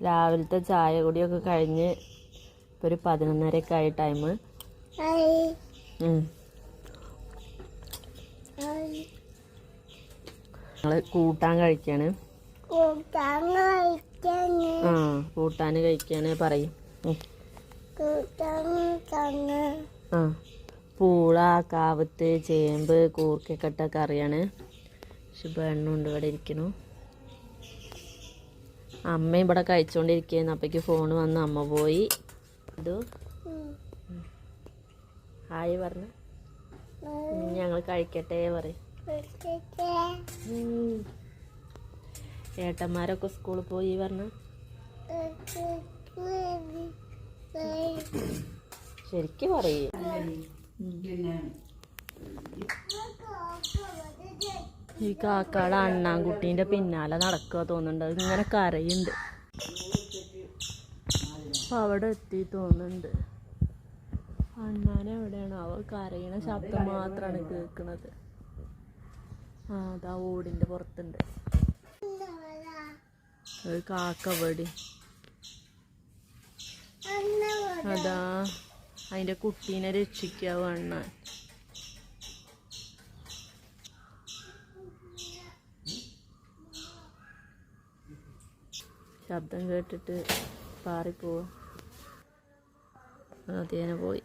രാവിലത്തെ ചായ കൂടിയൊക്കെ കഴിഞ്ഞ് ഇപ്പൊ ഒരു പതിനൊന്നരയൊക്കെ ആയി ടൈം ഞങ്ങൾ കൂട്ടാൻ കഴിക്കാണ്. ആ കൂട്ടാൻ കഴിക്കാണ് പറയും. ആ പൂള കാവത്ത് ചേമ്പ് കൂർക്കൊക്കെ ഇട്ട എണ്ണ ഉണ്ട് ഇവിടെ ഇരിക്കണു അമ്മ ഇവിടെ കഴിച്ചോണ്ടിരിക്കുന്നു അപ്പേക്ക് ഫോൺ വന്ന് അമ്മ പോയി. ഇത്. ഹായ് പറഞ്ഞു. ഞങ്ങൾ കഴിക്കട്ടെ പറയും. ഏട്ടന്മാരൊക്കെ സ്കൂളിൽ പോയി പറഞ്ഞു. ശരിക്കും പറയും. ഈ കാക്കാട് അണ്ണാൻകുട്ടീന്റെ പിന്നാലെ നടക്കുക തോന്നുന്നുണ്ട്. ഇങ്ങനെ കരയുണ്ട്. അപ്പം അവിടെ എത്തി തോന്നുന്നുണ്ട്. അണ്ണാനെ എവിടെയാണ്? അവ കരയണ ശബ്ദം മാത്രമാണ് കേൾക്കുന്നത് ആ അതാ ഓടിന്റെ പുറത്തുണ്ട്. ഒരു കാക്ക പടി അതാ അതിന്റെ കുട്ടീനെ രക്ഷിക്കാവ് അണ്ണാൻ. ശബ്ദം കേട്ടിട്ട് പാറിപ്പോവും. അതേനെ പോയി.